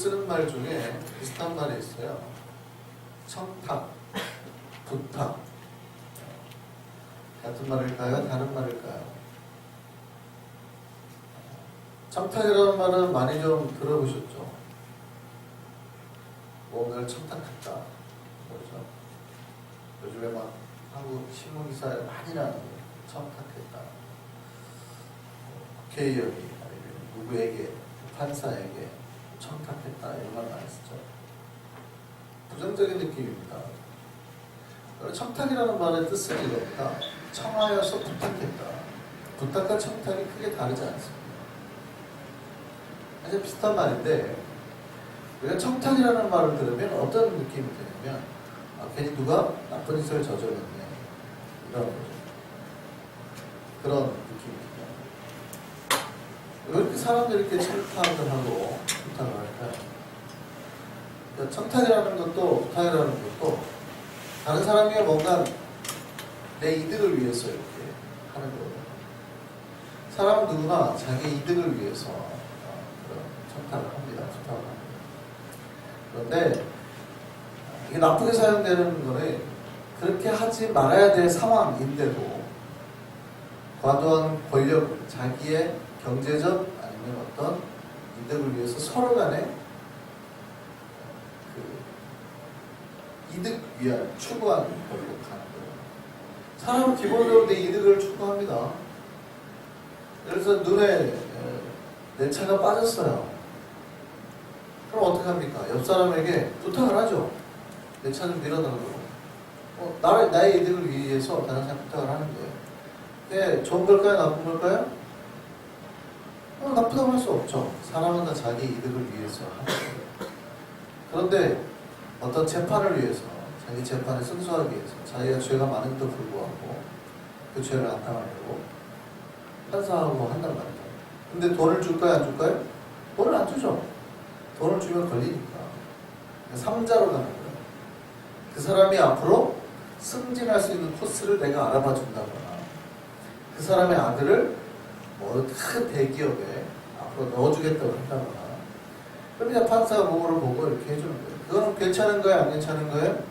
쓰는 말 중에 비슷한 말이 있어요. 청탁, 부탁. 같은 말일까요? 다른 말일까요? 청탁이라는 말은 많이 좀 들어보셨죠? 뭔가를 청탁했다. 그렇죠? 요즘에 막 한국 신문기사에 많이 나는. 청탁했다. 뭐 국회의원이 아니면 누구에게 판사에게 청탁했다 이런 말 많이 쓰죠. 부정적인 느낌입니다. 청탁이라는 말의 뜻은 이겁니다. 청하여서 부탁했다. 부탁과 청탁이 크게 다르지 않습니다. 사실 비슷한 말인데 우리가 청탁이라는 말을 들으면 어떤 느낌이 드냐면 아, 괜히 누가 나쁜 짓을 저질렀네 이런 거죠. 그런 느낌입니다. 왜 이렇게 사람들이 이렇게 청탁을 하고 부탁을 할까요? 그러니까 청탁이라는 것도 부탁이라는 것도 다른 사람이 뭔가 내 이득을 위해서 이렇게 하는 거예요. 사람 누구나 자기 이득을 위해서 어, 그런 청탁을 합니다. 부탁을 합니다. 그런데 이게 나쁘게 사용되는 거는 그렇게 하지 말아야 될 상황인데도 과도한 권력, 자기의 경제적 아니면 어떤 이득을 위해서 서로 간에 그 이득 위한 추구하는 걸로 가는 거예요. 사람은 기본적으로 내 이득을 추구합니다. 그래서 눈에 에, 내 차가 빠졌어요. 그럼 어떻게 합니까? 옆 사람에게 부탁을 하죠. 내 차 좀 밀어달라고. 어, 나의, 나의 이득을 위해서 다른 사람 부탁을 하는 거예요. 그게 좋은 걸까요? 나쁜 걸까요? 어, 나쁘다고 할 수 없죠. 사람은 다 자기 이득을 위해서 하는 거예요. 그런데 어떤 재판을 위해서, 자기 재판을 승소하기 위해서, 자기가 죄가 많은데도 불구하고 그 죄를 안 당하려고 판사하고 한단 말이죠. 근데 돈을 줄까요? 안 줄까요? 돈을 안 주죠. 돈을 주면 걸리니까. 삼자로 가는 거예요. 그 사람이 앞으로 승진할 수 있는 코스를 내가 알아봐 준다거나, 그 사람의 아들을 뭐큰 대기업에 앞으로 넣어주겠다고 한다거나, 이제 판사가 그거를 보고 이렇게 해주는 거예요. 그거는 괜찮은 거예요? 안 괜찮은 거예요?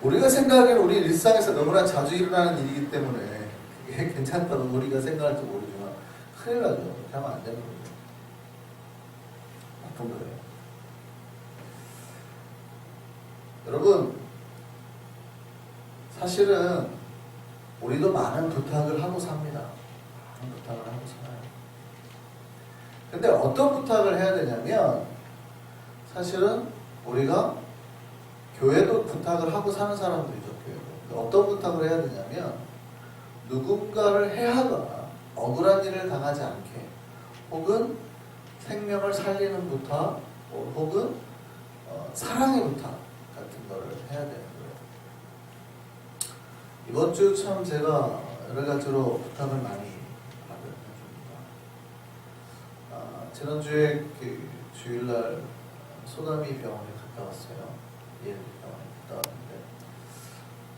우리가 생각하기에는 우리 일상에서 너무나 자주 일어나는 일이기 때문에 그게 괜찮다고 우리가 생각할지 모르지만 큰일 나죠. 그렇게 하면 안 되는 거예요. 나쁜 거예요. 여러분, 사실은 우리도 많은 부탁을 하고 삽니다. 많은 부탁을 하고 살아요. 근데 어떤 부탁을 해야 되냐면, 사실은 우리가 교회도 부탁을 하고 사는 사람들이죠, 교회도. 어떤 부탁을 해야 되냐면, 누군가를 해하거나 억울한 일을 당하지 않게, 혹은 생명을 살리는 부탁, 혹은 어, 사랑의 부탁 같은 거를 해야 되는 거예요. 이번 주 참 제가 여러 가지로 부탁을 많이 받은 중입니다. 아, 지난주에 그 주일날 소담이 병원에 갔다 왔어요. 예, 병원에 갔다 왔는데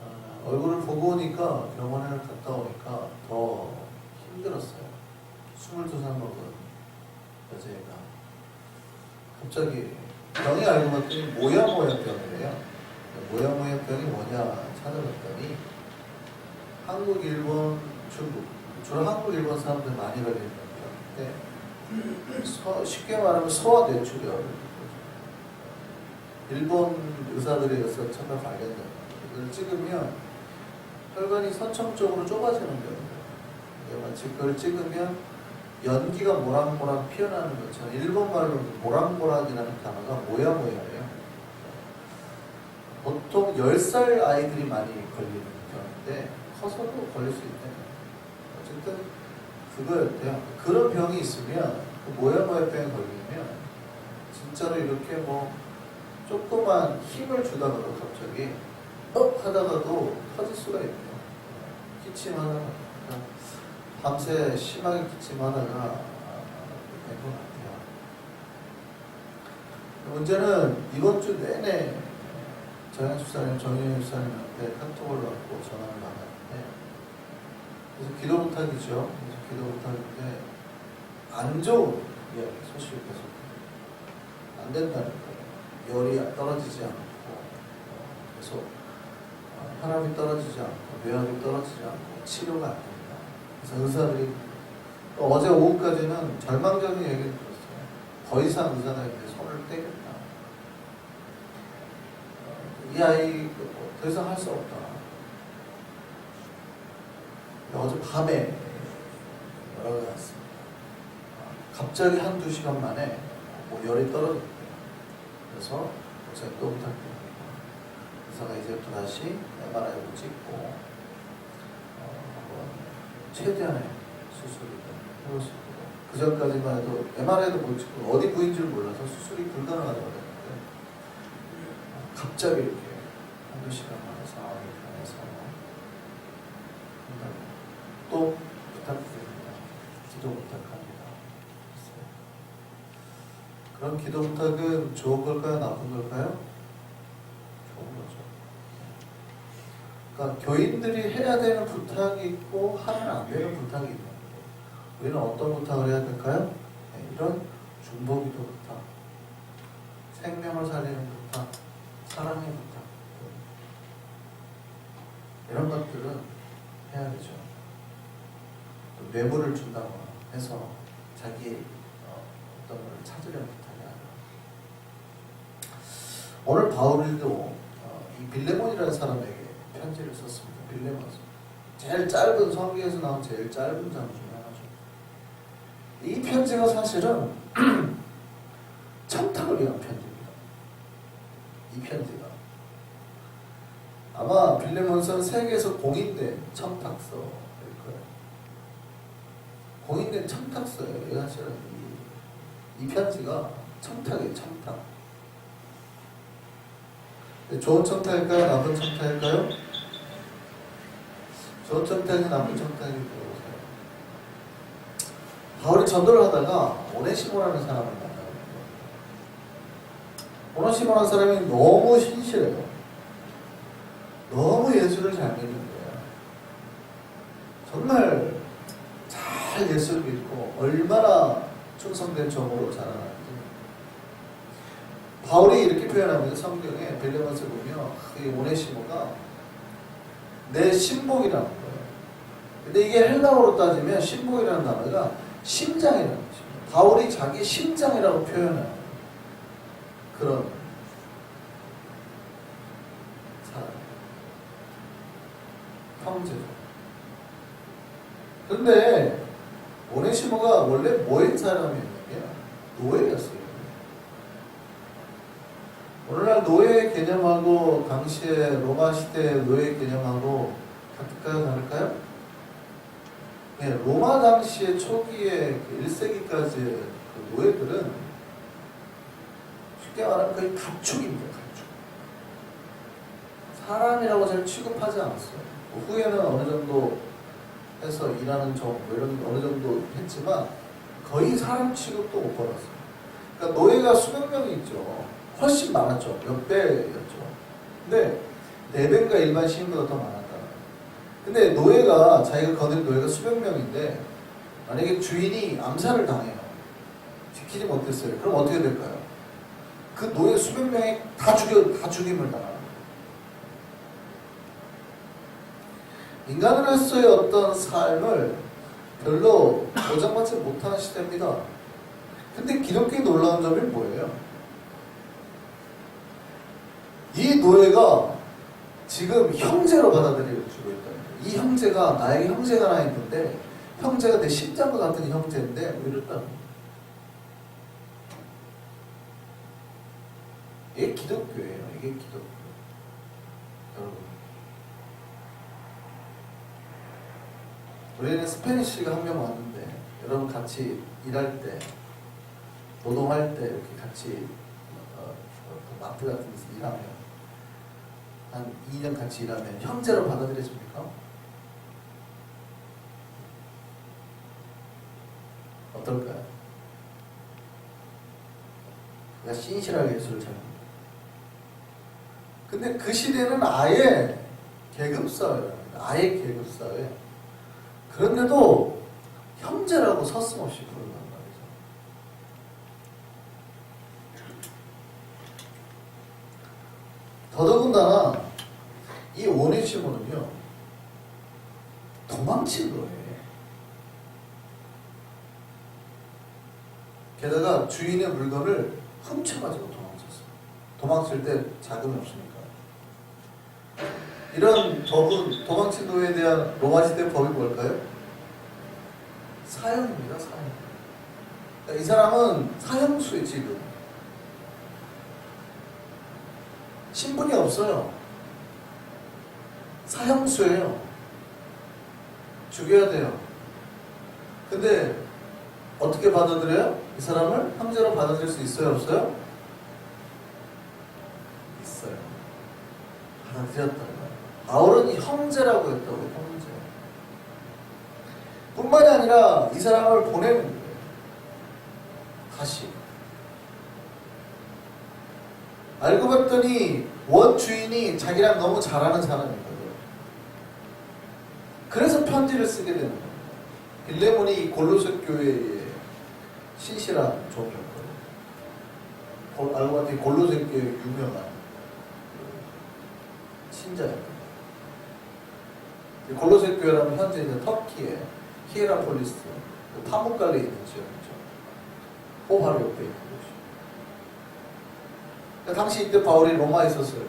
아, 얼굴을 보고 오니까 병원에 갔다 오니까 더 힘들었어요. 22살 먹은 여자애가 갑자기 병이 알고 봤더니 모야모야병이래요. 모야모야병이 뭐냐 찾아봤더니 한국, 일본, 중국 주로 한국, 일본 사람들 많이 걸리는 병인데 서- 쉽게 말하면 소화 뇌출혈 일본 의해서 처음 발견된 찍으면 혈관이 선청 쪽으로 좁아지는 병이에요. 마치 그걸 찍으면 연기가 모락모락 피어나는 것처럼 일본 말로 모락모락이라는 단어가 모야모야예요. 보통 10살 아이들이 많이 걸리는 병인데 커서도 걸릴 수 있대요. 어쨌든 그거였대요. 그런 병이 있으면 그 모야모야 병에 걸리면 진짜로 이렇게 뭐 조그만 힘을 주다가도 갑자기 업 하다가도 터질 수가 있대요. 기침하다가 밤새 심하게 기침하다가 된 것 같아요. 문제는 이번 주 내내 정현 수사님, 정현 수사님한테 카톡을 받고 전화를 받았는데 그래서 기도 부탁이죠. 그래서 기도 부탁인데 안 좋은 이야기 소식을 계속 안 된다는 거예요. 열이 떨어지지 않고 어, 계속 어, 혈압이 떨어지지 않고 뇌압이 떨어지지 않고 치료가 안 된다. 그래서 의사들이 또 어제 오후까지는 절망적인 얘기를 들었어요. 더 이상 의사가 이제 손을 떼겠다. 어, 이 아이 뭐더 이상 할 수 없다. 어제 밤에 연락이 왔습니다. 갑자기 한두 시간 만에 뭐 열이 떨어졌대요. 그래서 제가 또 부탁드립니다. 의사가 이제부터 다시 MRI도 찍고 어, 한번 최대한의 수술을 해볼 수 있도록 그 전까지만 해도 MRI도 못 찍고 어디 부위인지를 몰라서 수술이 불가능하다고 그랬는데 어, 갑자기 이렇게 한두 시간 만에 상황이 변해서 한다고 또 부탁드립니다. 기도 부탁합니다. 글쎄요. 그럼 기도 부탁은 좋은 걸까요? 나쁜 걸까요? 좋은 거죠. 그러니까 교인들이 해야 되는 부탁이 있고 하면 안 되는 부탁이 있는 거예요. 우리는 어떤 부탁을 해야 될까요? 네, 이런 중보기도 부탁, 생명을 살리는 부탁, 사랑의 부탁 이런 것들은 해야 되죠. 또 뇌물을 준다거나 해서 자기 어, 어떤 걸 찾으려는 아니라 오늘 바울도 어, 이 빌레몬이라는 사람에게 편지를 썼습니다. 빌레몬 제일 짧은 성경에서 나온 제일 짧은 장 중에 하나죠. 이 편지가 사실은 청탁을 위한 편지입니다. 이 편지가 아마 빌레몬서는 세계에서 공인된 청탁서일 거예요. 공인된 청탁서예요. 이 사실은 이, 이 편지가 청탁이에요. 청탁. 좋은 청탁일까요? 나쁜 청탁일까요? 좋은 청탁이 나쁜 뭐세요? 바울이 전도를 하다가 오네시모라는 사람을 만나요. 오네시모라는 사람이 너무 신실해요. 너무 예수를 잘 믿는 거야. 정말 잘 예수를 믿고 얼마나 충성된 종으로 자라나는지. 바울이 이렇게 표현합니다. 성경에 벨레몬스 보면 이 오네시모가 내 신복이라는 거예요. 근데 이게 헬라어로 따지면 신복이라는 단어가 심장이라는 것입니다. 바울이 자기 심장이라고 표현하는 그런 사람. 형제죠. 근데 오네시모가 원래 뭐인 사람이었냐면 노예였어요. 오늘날 노예 개념하고 당시에 로마 시대 노예 개념하고 같을까요? 다를까요? 네, 로마 당시의 초기에 그 1세기까지 그 노예들은 쉽게 말하면 거의 가축입니다. 가축. 사람이라고 잘 취급하지 않았어요. 뭐 후에는 어느 정도 해서 일하는 점, 뭐 이런 어느 정도 했지만 거의 사람 취급도 못 받았어요. 그러니까 노예가 수백 명이 있죠. 훨씬 많았죠. 몇 배였죠. 근데 네 배가 일반 시민보다 더 많았다. 근데 노예가 자기가 거둔 노예가 수백 명인데 만약에 주인이 암살을 당해요. 지키지 못했어요. 그럼 어떻게 될까요? 그 노예 수백 명이 다 죽여 다 죽임을 당하는 거예요. 인간으로서의 어떤 삶을 별로 보장받지 못하는 시대입니다. 근데 기독교의 놀라운 점이 뭐예요? 이 노예가 지금 형제로 받아들여주고 있다는 거예요. 이 형제가 나에게 형제가 하나 있는데 형제가 내 십자가 같은 형제인데 뭐 거예요. 이게 기독교예요. 이게 기독교. 여러분. 우리는 스페니쉬가 한 명 왔는데 여러분 같이 일할 때 노동할 때 이렇게 같이 어, 어, 마트 같은 데서 일하면 한 2년 같이 일하면 형제로 받아들여집니까? 어떨까요? 그가 신실하게 예수를 잘 믿는 근데 그 시대는 아예 계급사회랍니다. 아예 계급사회. 그런데도 형제라고 서슴없이 부른단 말이죠. 더더군다나 이 오네시모는요 도망친 거예요. 게다가 주인의 물건을 훔쳐가지고 도망쳤어요. 도망칠 때 자금이 없으니까. 이런 법은 도망친 노예에 대한 로마 시대 법이 뭘까요? 사형입니다. 사형. 그러니까 이 사람은 사형수에 지금 신분이 없어요. 사형수예요. 죽여야 돼요. 근데 어떻게 받아들여요? 이 사람을 형제로 받아들일 수 있어요? 없어요? 있어요. 받아들였다는 거예요. 바울은 형제라고 했다고 형제. 뿐만이 아니라 이 사람을 보내는 거예요. 다시. 알고 봤더니 원 주인이 자기랑 너무 잘하는 사람이거든. 편지를 쓰게 되는 거예요. 빌레몬이 골로새 교회의 신실한. 골- 알고 봤더니 골로새 교회 유명한 신자였거든요. 골로새 교회라면 현재 이제 터키의 히에라폴리스 그 파묵갈에 있는 지역이죠. 호화로 옆에 있는 곳이. 그러니까 당시 이때 바울이 로마에 있었을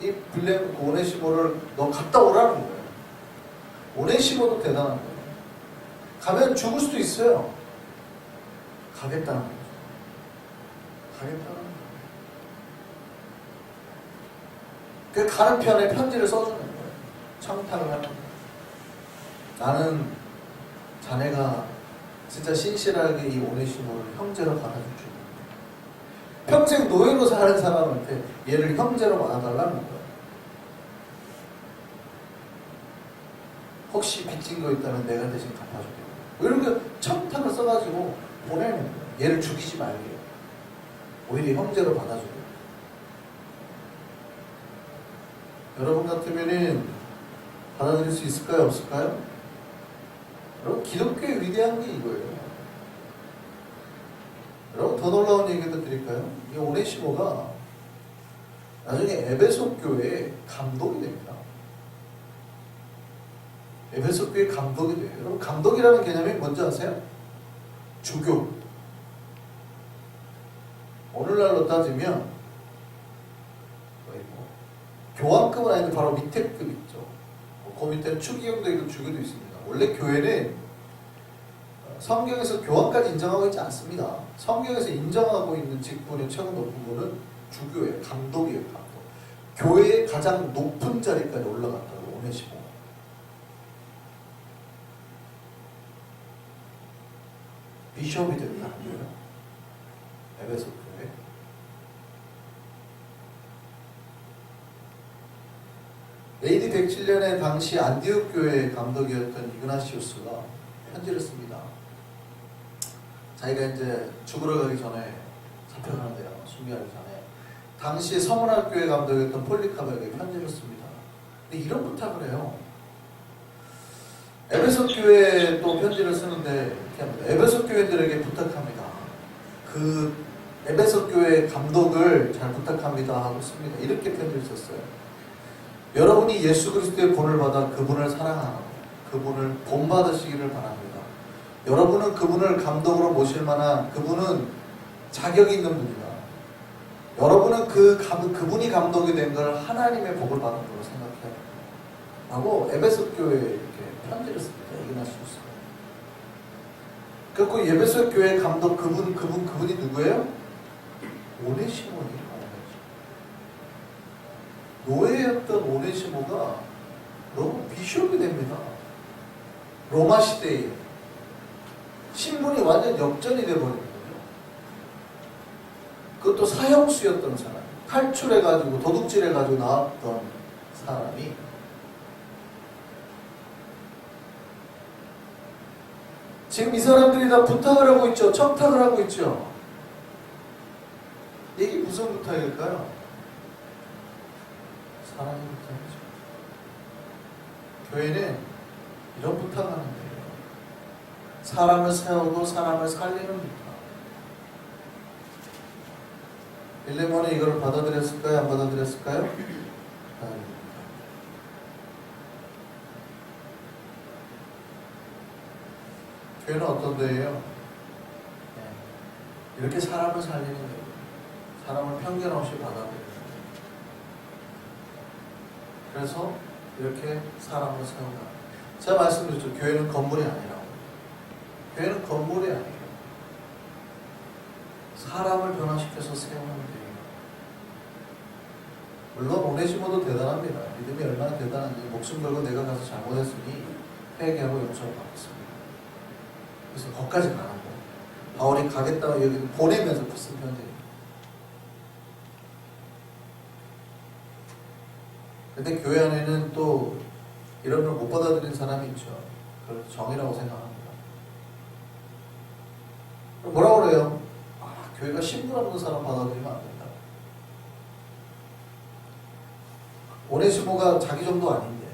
때이 빌레 오네시모를 너 갔다 오라는 거예요. 오네시모도 대단한 거예요. 가면 죽을 수도 있어요. 가겠다는 거죠. 가겠다는 거예요. 그 가는 편에 편지를 써주는 거예요. 청탁을 하는 거예요. 나는 자네가 진짜 신실하게 이 오네시모를 형제로 받아줄 줄 평생 노예로 사는 사람한테 얘를 형제로 받아달라는 거예요. 혹시 빚진 거 있다면 내가 대신 갚아줄게. 뭐 이런 거 청탁을 써가지고 보내는 거예요. 얘를 죽이지 말게. 오히려 형제로 받아주게. 여러분 같으면은 받아들일 수 있을까요? 없을까요? 여러분 기독교의 위대한 게 이거예요. 여러분 더 놀라운 얘기도 드릴까요? 이 오네시모가 나중에 에베소 교회의 감독이 됩니다. 에베소 교회 감독이 돼요. 여러분 감독이라는 개념이 뭔지 아세요? 주교. 오늘날로 따지면 거의 뭐 교황급은 아닌데 바로 밑에 급 있죠. 뭐그 밑에는 추기경도 있고 주교도 있습니다. 원래 교회는 어, 성경에서 교황까지 인정하고 있지 않습니다. 성경에서 인정하고 있는 직분의 최고 높은 분은 주교예요. 감독이에요. 감독. 교회의 가장 높은 자리까지 올라갔다고 오네시모. 비숍이 됐다는 거예요. 에베소 교회. AD 107년에 당시 안디옥 교회 감독이었던 이그나시우스가 편지를 씁니다. 자기가 이제 죽으러 가기 전에 잡혀가는데요. 순교하기 전에 당시 서문학교회 감독이었던 폴리카바에게 편지를 씁니다. 근데 이런 부탁을 해요. 에베소 교회에 또 편지를 쓰는데. 에베소 교회들에게 부탁합니다. 그 에베소 교회 감독을 잘 부탁합니다 하고 씁니다. 이렇게 편지를 썼어요. 여러분이 예수 그리스도의 본을 받아 그분을 사랑하는 그분을 본받으시기를 바랍니다. 여러분은 그분을 감독으로 모실 만한 그분은 자격이 있는 분이다. 여러분은 그 감, 그분이 감독이 된 걸 하나님의 복을 받은 걸로 생각해요. 라고 에베소 교회에 이렇게 편지를 씁니다. 이그나시우스. 그리고 에베소 교회 감독 그분 그분 그분이 누구예요? 오네시모니에요. 노예였던 오네시모가 너무 비숍이 됩니다. 로마 시대에 신분이 완전 역전이 돼버리는 거죠. 그것도 사형수였던 사람, 탈출해가지고 도둑질해가지고 나왔던 사람이 지금 이 사람들이 다 부탁을 하고 있죠. 청탁을 하고 있죠. 이게 무슨 부탁일까요? 사랑의 부탁이죠. 교회는 이런 부탁하는 거예요. 사람을 세우고 사람을 살리는 부탁. 빌레몬이 이걸 받아들였을까요? 안 받아들였을까요? 받아들였습니다. 교회는 어떤 데예요? 네. 이렇게 사람을 살리는 거예요. 사람을 편견 없이 받아들이는 거예요. 그래서 이렇게 사람을 세운다. 제가 말씀드렸죠. 교회는 건물이 아니라고. 교회는 건물이 아니에요. 사람을 변화시켜서 세우는 데예요. 물론 오네시모도 대단합니다. 믿음이 얼마나 대단한지 목숨 걸고 내가 가서 잘못했으니 회개하고 용서를 받겠습니다. 그래서 거기까지 가는 거예요. 바울이 가겠다고 여기 보내면서 쓴 편지예요. 근데 교회 안에는 또 이런 걸 못 받아들이는 사람이 있죠. 그걸 정이라고 생각합니다. 뭐라고 그래요? 아, 교회가 신분 없는 사람 받아들이면 안 된다. 오네시모가 자기 정도 아닌데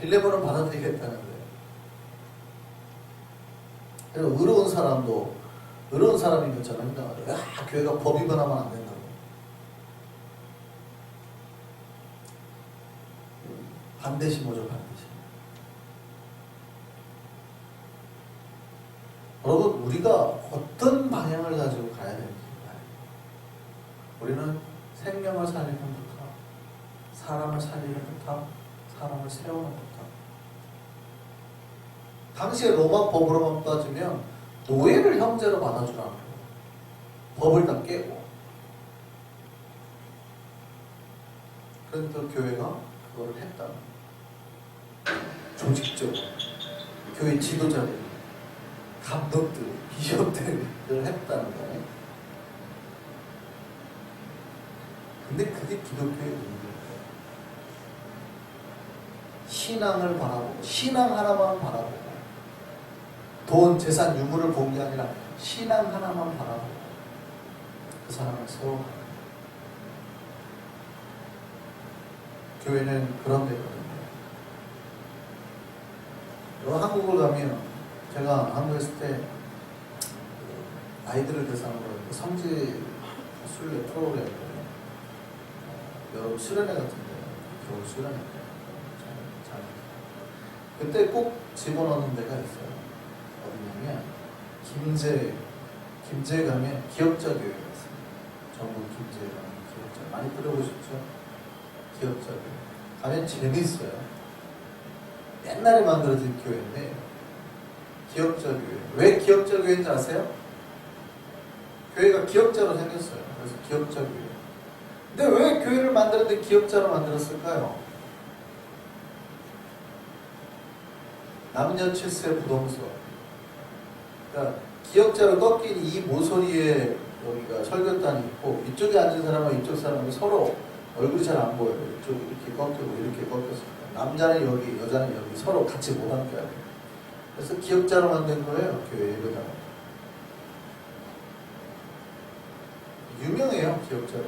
빌레몬은 받아들이겠다는 거예요. 그리고 의로운 사람도 의로운 사람인 것처럼 행동하죠. 아, 교회가 법 위반하면 안 된다고. 반드시 뭐죠, 반드시. 여러분, 우리가 어떤 방향을 가지고 가야 되는지. 우리는 생명을 살리는 부터, 사람을 살리는 부터, 사람을 세우는 부터. 당시에 로마 법으로만 따지면 노예를 형제로 받아주라는 거예요. 법을 다 깨고. 또 교회가 그거를 거예요. 조직적으로. 교회 지도자들, 감독들, 비숍들을 했다는 거예요. 근데 그게 기독교의 의미예요. 신앙을 바라보고, 신앙 하나만 바라보고, 돈, 재산, 유물을 본게 아니라 신앙 하나만 바라보고 그 사람을 세워가는. 교회는 그런 데거든요. 한국을 가면 제가 한국에 있을 때그 아이들을 대상으로 성지 순례 프로그램을 어, 여러분 수련회 같은데 겨울 수련회 때 그때 꼭 집어넣는 데가 있어요. 어디냐면 김제 김제 가면 기억자 교회가 있습니다. 전국 김제 가면 기억자 많이 들어보셨죠? 기억자 교회 가면 재밌어요. 옛날에 만들어진 교회인데 기억자 교회 왜 기억자 교회인지 아세요? 교회가 기억자로 생겼어요. 그래서 기억자 교회. 근데 왜 교회를 만드는데 기억자로 만들었을까요? 남녀 칠세 부동서. 그러니까 기억자로 꺾인 이 모서리에 여기가 설교단이 있고 이쪽에 앉은 사람과 이쪽 사람이 서로 얼굴이 잘 안 보여요. 이쪽 이렇게 꺾이고 이렇게 꺾였습니다. 남자는 여기, 여자는 여기 서로 같이 못 앉게 하고. 그래서 기억자로 만든 거예요. 교회 예배당. 유명해요. 기억자로.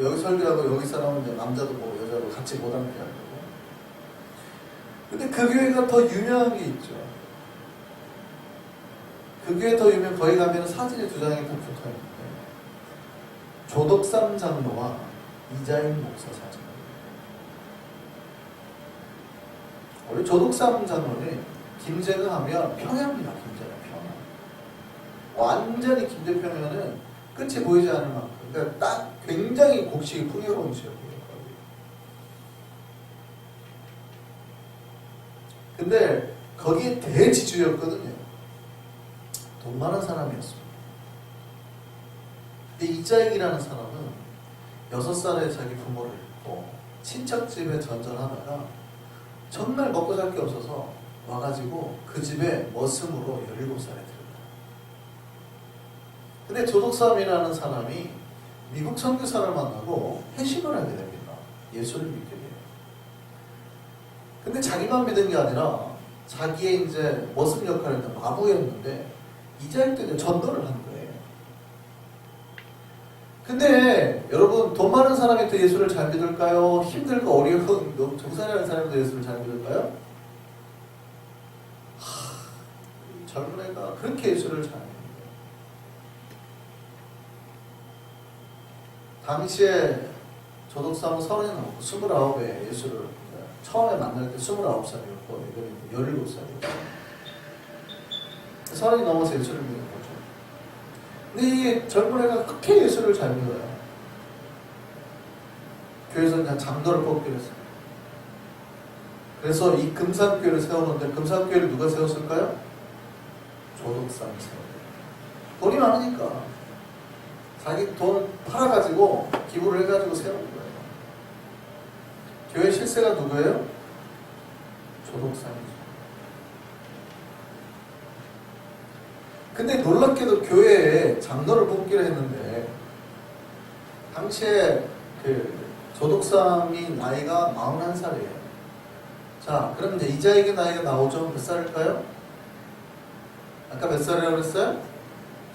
여기 설교하고 여기 사람은 남자도 보고 여자도 같이 못 앉게 하고. 근데 그 교회가 더 유명한 게 있죠. 그 교회 더 유명, 거기 가면 사진이 두 장이 다 붙어 있는데, 조덕삼 장로와 이자인 목사 사진. 원래 조덕삼 장로는 김제가 하면 평야입니다, 김제가 평야. 완전히 김제 평야는 끝이 보이지 않을 만큼, 그러니까 딱 굉장히 곡식이 풍요로운 지역이에요. 근데 거기에 대지주였거든요. 돈 많은 사람이었습니다. 근데 이자익이라는 사람은 여섯 살에 자기 부모를 잃고 친척집에 전전하다가 정말 먹고 살 게 없어서 와가지고 그 집에 머슴으로 17살에 들어요. 근데 조덕삼이라는 사람이 미국 선교사를 만나고 회심을 하게 됩니다. 예수를 믿게 돼요. 근데 자기만 믿은 게 아니라 자기의 이제 머슴 역할을 했던 마부였는데 이제 전도를 한 거예요. 근데 여러분 돈 많은 사람이 더 예수를 잘 믿을까요? 힘들고 어려운 너무 정산하는 사람이 더 예수를 잘 믿을까요? 하, 젊은 애가 그렇게 예수를 잘 믿어요. 당시에 조독사무 서른이 넘고 스물아홉에 예수를 처음에 만날 때 스물아홉 살이었고 이번에 열일곱 살이었어요. 서른이 넘어서 예수를 믿는 거죠. 근데 이 젊은 애가 그렇게 예수를 잘 믿어요. 교회에서 그냥 장도를 뽑기로 했어요. 그래서 이 금산교회를 세우는데 금산교회를 누가 세웠을까요? 조독사이 세웠어요. 돈이 많으니까 자기 돈 팔아가지고 기부를 해가지고 세운 거예요. 교회 실세가 누구예요? 조독사이죠. 근데 놀랍게도 교회에 장로를 뽑기로 했는데 당시에 그 조독삼이 나이가 41살이에요. 자, 그럼 이제 이자에게 나이가 나오죠? 몇 살일까요? 아까 몇 살이라고 그랬어요?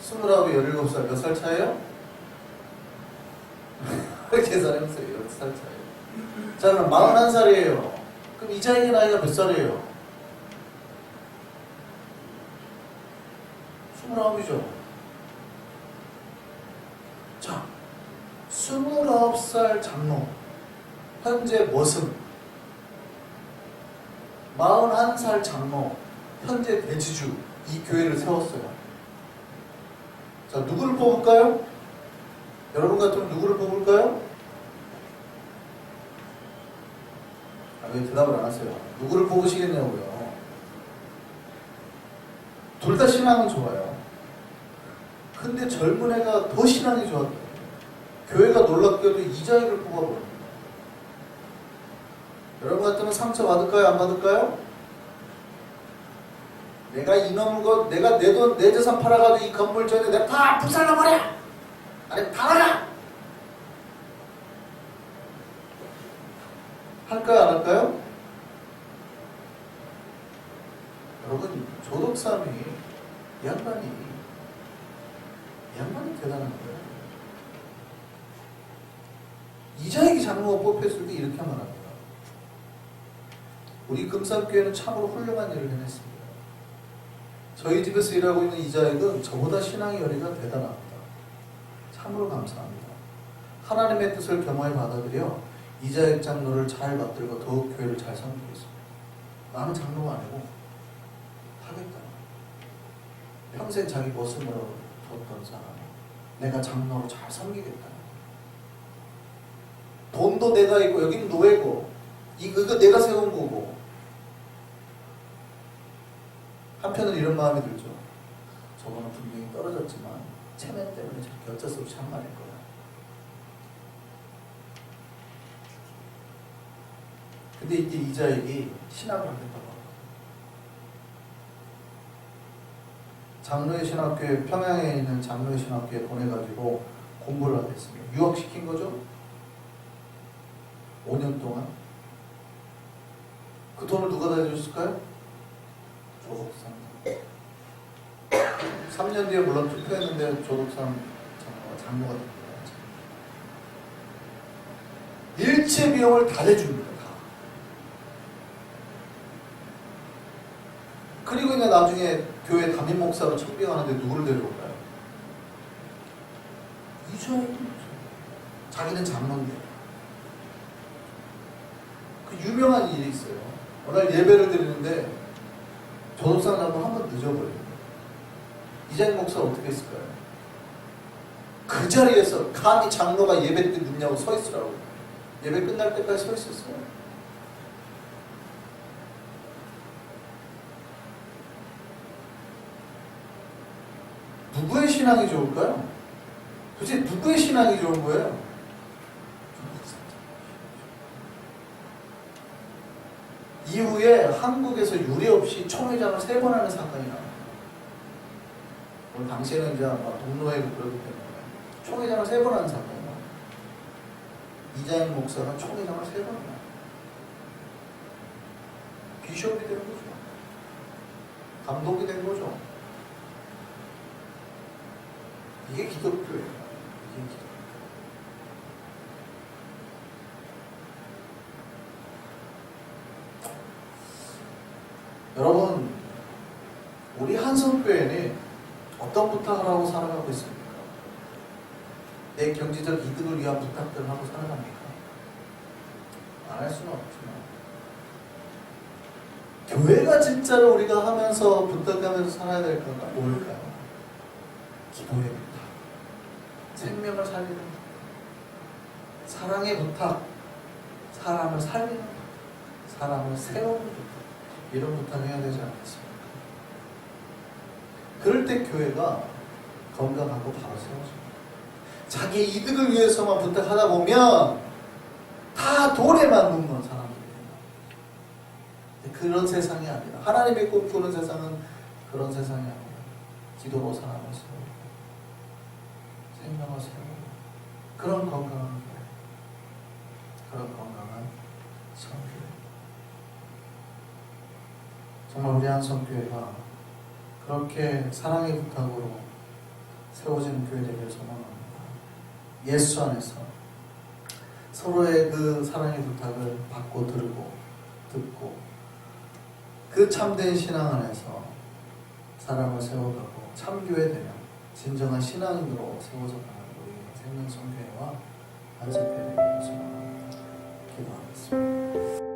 29에 17살. 몇 살 차이에요? 계산해보세요. 10살 차이. 자, 그럼 41살이에요. 그럼 이자에게 나이가 몇 살이에요? 29이죠. 자, 29살 장로, 현재 머슴. 41살 장로, 현재 대지주, 이 교회를 세웠어요. 자, 누구를 뽑을까요? 여러분 같으면 누구를 뽑을까요? 아, 왜 대답을 안 하세요? 누구를 뽑으시겠냐고요? 둘 다 신앙은 좋아요. 근데 젊은 애가 더 신앙이 좋았대요. 교회가 놀랍게도 이자희를 뽑아버립니다. 여러분 같으면 상처 받을까요? 안 받을까요? 내가 이놈 거, 내가 내 돈, 내 재산 팔아가지고 이 건물 전에 내가 다 불살라버려! 아니, 다 나가! 할까요? 안 할까요? 여러분, 조독삼이, 이 양반이, 이 양반이 대단한 거예요. 이자익이 장로가 뽑혔을 때 이렇게 말합니다. 우리 금산교회는 참으로 훌륭한 일을 해냈습니다. 저희 집에서 일하고 있는 이자익은 저보다 신앙의 열의가 대단합니다. 참으로 감사합니다. 하나님의 뜻을 겸허히 받아들여 이자익 장로를 잘 받들고 더욱 교회를 잘 섬기겠습니다. 나는 장로가 아니고 하겠다. 평생 자기 모습으로 뒀던 사람, 내가 장로로 잘 섬기겠다. 돈도 내가 있고 여기는 노예고 이거 내가 세운 거고 한편으로 이런 마음이 들죠. 저거는 분명히 떨어졌지만 체면 때문에 저렇게 어쩔 수 없이 한 말일 거야. 근데 이때 이자에게 신학을 하겠다고 합니다. 장로의 신학교에 평양에 있는 장로의 신학교에 보내가지고 공부를 하겠습니다. 유학시킨 거죠? 5년 동안 그 돈을 누가 다 해줬을까요? 조독삼 3년 뒤에 물론 투표했는데 조독삼 장로가 됩니다 일체 비용을 다 내줍니다 이제 나중에 교회 담임 목사로 청빙하는데 누구를 데려올까요? 이주아의 자기는 장로인데 그 유명한 일이 있어요. 어느 날 예배를 드리는데 조독상 장로 한번 늦어버려요. 이장 목사 어떻게 했을까요? 그 자리에서 감히 장로가 예배 때 늦냐고 서 있으라고. 예배 끝날 때까지 서 있었어요. 누구의 신앙이 좋을까요? 도대체 누구의 신앙이 좋은 거예요? 이후에 한국에서 유례 없이 총회장을 세 번 하는 사건이. 오늘 당시에는 이제 막 동로회고 그러기 때문에 총회장을 세 번 하는 사건이 나와요. 이자인 목사가 총회장을 세번 해요. 비숍이 되는 거죠. 감독이 된 거죠. 그게 기독교예요. 그게 기독교. 여러분, 우리 한성교회는 어떤 부탁을 하고 살아가고 있습니까? 내 경제적 이득을 위한 부탁들을 하고 살아갑니까? 안 할 수는 없지만. 교회가 진짜로 우리가 하면서 부탁하면서 살아야 될 건가? 뭘까요? 기도예요. 생명을 살리는. 사랑의 부탁. 사람을 살리는 부탁. 사람을 세우는 부탁. 이런 부탁을 해야 되지 않겠습니까? 그럴 때 교회가 건강하고 바로 세워집니다. 자기 이득을 위해서만 부탁하다 보면 다 묻는 사람들이에요. 근데 그런 세상이 아니라 하나님의 꿈꾸는 세상은 그런 세상이 아니라 기도로 세우고 생명을 세우고 그런 건강한 교회 그런 건강한 성교회. 정말 우리 한성교회가 그렇게 사랑의 부탁으로 세워지는 교회 되기를 소망합니다. 예수 안에서 서로의 그 사랑의 부탁을 받고 들고 듣고 그 참된 신앙 안에서 사람을 세워가고 참교회 되면 진정한 신앙으로 세워져 가는 우리 생명 성교회와 안산교회 모습을 기도하겠습니다.